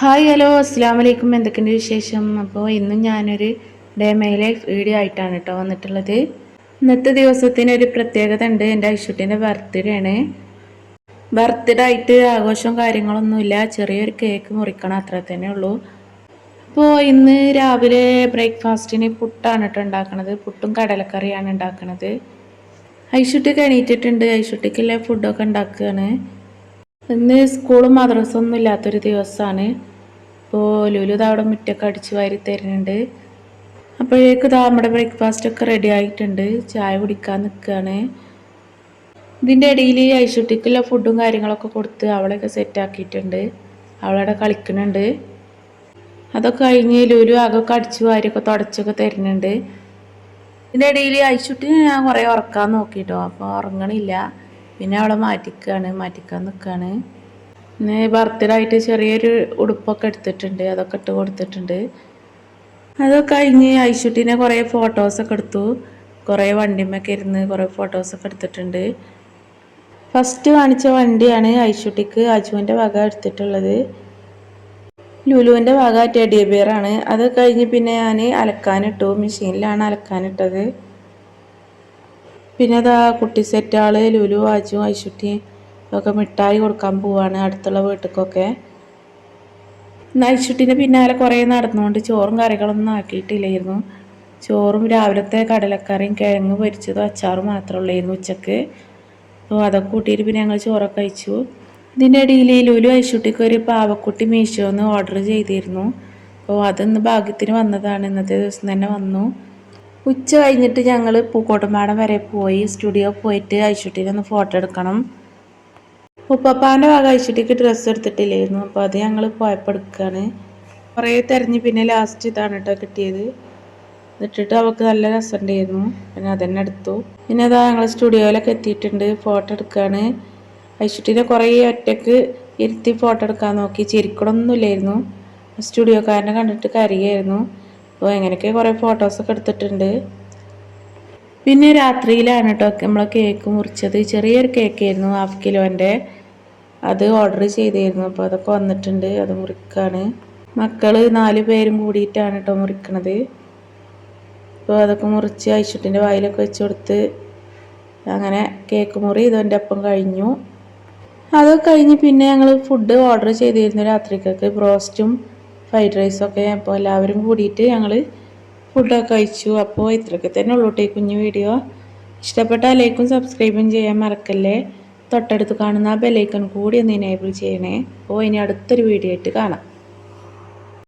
Hi hello അസ്സാം വലൈക്കും എന്തൊക്കെയുണ്ട് വിശേഷം? അപ്പോൾ ഇന്നും ഞാനൊരു ഡേ മൈ ലൈഫ് വീഡിയോ ആയിട്ടാണ് കേട്ടോ വന്നിട്ടുള്ളത്. ഇന്നത്തെ ദിവസത്തിന് ഒരു പ്രത്യേകത ഉണ്ട്. എന്റെ ഐഷുട്ടിന്റെ ബർത്ത്ഡേ ആണ്. ബർത്ത്ഡേ ആയിട്ട് ആഘോഷവും കാര്യങ്ങളൊന്നുമില്ല ചെറിയൊരു കേക്ക് മുറിക്കണം അത്ര തന്നെ ഉള്ളൂ. അപ്പോൾ ഇന്ന് രാവിലെ ബ്രേക്ക്ഫാസ്റ്റിന് പുട്ടാണ് കേട്ടോ ഉണ്ടാക്കണത്. പുട്ടും കടലക്കറിയാണ് ഉണ്ടാക്കണത്. ഐഷുട്ടിക്ക് എണീറ്റിട്ടുണ്ട്. ഐഷുട്ടിക്കുള്ള ഫുഡൊക്കെ ഉണ്ടാക്കുകയാണ്. ഇന്ന് സ്കൂളും മദ്രസൊന്നും ഇല്ലാത്തൊരു ദിവസമാണ് ഇപ്പോൾ ലുലു അവിടെ മുറ്റൊക്കെ അടിച്ച് വാരി തരുന്നുണ്ട്. അപ്പോഴേക്ക് ഇതാ നമ്മുടെ ബ്രേക്ക്ഫാസ്റ്റ് ഒക്കെ റെഡി ആയിട്ടുണ്ട്. ചായ കുടിക്കാൻ നിൽക്കുകയാണ് ഇതിന്റെ ഇടയിൽ ഐശുട്ടിക്കുള്ള ഫുഡും കാര്യങ്ങളൊക്കെ കൊടുത്ത് അവളെയൊക്കെ സെറ്റാക്കിയിട്ടുണ്ട് അവളവിടെ കളിക്കുന്നുണ്ട്. അതൊക്കെ കഴിഞ്ഞ് ലുലു ആകൊക്കെ അടിച്ച് വാരിയൊക്കെ തുടച്ചൊക്കെ തരുന്നുണ്ട്. ഇതിന്റെ ഇടയിൽ ഐശുട്ടി ഞാൻ കുറേ ഉറക്കാൻ നോക്കിയിട്ടോ അപ്പോൾ ഉറങ്ങണില്ല. പിന്നെ അവളെ മാറ്റിക്കാണ് മാറ്റിക്കാൻ നിൽക്കുകയാണ് പിന്നെ ബർത്ത്ഡേ ആയിട്ട് ചെറിയൊരു ഉടുപ്പൊക്കെ എടുത്തിട്ടുണ്ട് അതൊക്കെ ഇട്ട് കൊടുത്തിട്ടുണ്ട്. അതൊക്കെ കഴിഞ്ഞ് ഐശുട്ടിനെ കുറേ ഫോട്ടോസൊക്കെ എടുത്തു. കുറേ വണ്ടിമൊക്കെ ഇരുന്ന് കുറേ ഫോട്ടോസൊക്കെ എടുത്തിട്ടുണ്ട്. ഫസ്റ്റ് കാണിച്ച വണ്ടിയാണ് ഐശുട്ടിക്ക് അജുവിന്റെ വക എടുത്തിട്ടുള്ളത്. ലുലുവിന്റെ വക ടെഡി ബിയറാണ് അത് കഴിഞ്ഞ് പിന്നെ ഞാൻ അലക്കാനിട്ടു മെഷീനിലാണ് അലക്കാനിട്ടത്. പിന്നെ അതാ കുട്ടി സെറ്റാൾ ലുലു വാച്ചും ഐശുട്ടിയും ഒക്കെ മിഠായി കൊടുക്കാൻ പോവാണ് അടുത്തുള്ള വീട്ടിലേക്കൊക്കെ നൈശുട്ടിന്റെ പിന്നാലെ കുറേ നടന്നുകൊണ്ട് ചോറും കറികളൊന്നും ആക്കിയിട്ടില്ലായിരുന്നു. ചോറും രാവിലത്തെ കടലക്കറിയും കിഴങ്ങ് പൊരിച്ചതും അച്ചാറും മാത്രമേ ഉള്ളായിരുന്നു ഉച്ചയ്ക്ക്. അപ്പോൾ അതൊക്കെ കൂട്ടിയിട്ട് പിന്നെ ഞങ്ങൾ ചോറൊക്കെ കഴിച്ചു. ഇതിന്റെ ഇടയിൽ ലുലു ഐശുട്ടിക്ക് ഒരു പാവക്കുട്ടി മീശോന്ന് ഓർഡർ ചെയ്തിരുന്നു. അപ്പോൾ അതൊന്ന് ഭാഗ്യത്തിന് വന്നതാണ്. ഇന്നത്തെ ദിവസം തന്നെ വന്നു. ഉച്ച കഴിഞ്ഞിട്ട് ഞങ്ങൾ പൂക്കോട്ടുംപാടം വരെ പോയി സ്റ്റുഡിയോ പോയിട്ട് ഐശ്വട്ടിയിൽ ഒന്ന് ഫോട്ടോ എടുക്കണം. ഉപ്പപ്പാന്റെ ഭാഗം ഐശുട്ടിക്ക് ഡ്രസ്സ് എടുത്തിട്ടില്ലായിരുന്നു. അപ്പോൾ അത് ഞങ്ങൾ പോയപ്പോൾ എടുക്കുകയാണ് കുറേ തിരഞ്ഞ് പിന്നെ ലാസ്റ്റ് ഇതാണ് കേട്ടോ കിട്ടിയത്. ഇട്ടിട്ട് അവൾക്ക് നല്ല രസമുണ്ടായിരുന്നു. പിന്നെ അതന്നെ എടുത്തു. പിന്നെ അതാ ഞങ്ങൾ സ്റ്റുഡിയോയിലൊക്കെ എത്തിയിട്ടുണ്ട് ഫോട്ടോ എടുക്കുകയാണ് ഐശുട്ടിനെ കുറേ ഒറ്റയ്ക്ക് ഇരുത്തി ഫോട്ടോ എടുക്കാൻ നോക്കി. ചിരിക്കണമൊന്നുമില്ലായിരുന്നു സ്റ്റുഡിയോക്കാരനെ കണ്ടിട്ട് കരയായിരുന്നു. അപ്പോൾ എങ്ങനെയൊക്കെ കുറേ ഫോട്ടോസൊക്കെ എടുത്തിട്ടുണ്ട്. പിന്നെ രാത്രിയിലാണ് കേട്ടോ നമ്മൾ കേക്ക് മുറിച്ചത്. ചെറിയൊരു കേക്കായിരുന്നു ഹാഫ് കിലോന്റെ അത് ഓർഡർ ചെയ്തിരുന്നു. അപ്പോൾ അതൊക്കെ വന്നിട്ടുണ്ട്. അത് മുറിക്കാണ്. മക്കൾ നാല് പേരും കൂടിയിട്ടാണ് കേട്ടോ മുറിക്കണത്. അപ്പോൾ അതൊക്കെ മുറിച്ച് ഐശ്വട്ടിന്റെ വായിലൊക്കെ വെച്ച് കൊടുത്ത് അങ്ങനെ കേക്ക് മുറി ഇതെന്റെ ഒപ്പം കഴിഞ്ഞു. അതൊക്കെ കഴിഞ്ഞ് പിന്നെ ഞങ്ങൾ ഫുഡ് ഓർഡർ ചെയ്തിരുന്നു രാത്രിക്കൊക്കെ. ബ്രോസ്റ്റും ഫ്രൈഡ് റൈസൊക്കെ അപ്പോൾ എല്ലാവരും കൂടിയിട്ട് ഞങ്ങൾ ഫുഡൊക്കെ കഴിച്ചു. അപ്പോൾ ഇത്രയൊക്കെ തന്നെ ഉള്ളൂ കേട്ടോ കുഞ്ഞു വീഡിയോ. ഇഷ്ടപ്പെട്ട ലൈക്കും സബ്സ്ക്രൈബും ചെയ്യാൻ മറക്കല്ലേ. തൊട്ടടുത്ത് കാണുന്ന ആ ബെലൈക്കൺ കൂടി ഒന്ന് എനേബിൾ ചെയ്യണേ. അപ്പോൾ ഇനി അടുത്തൊരു വീഡിയോ ആയിട്ട് കാണാം.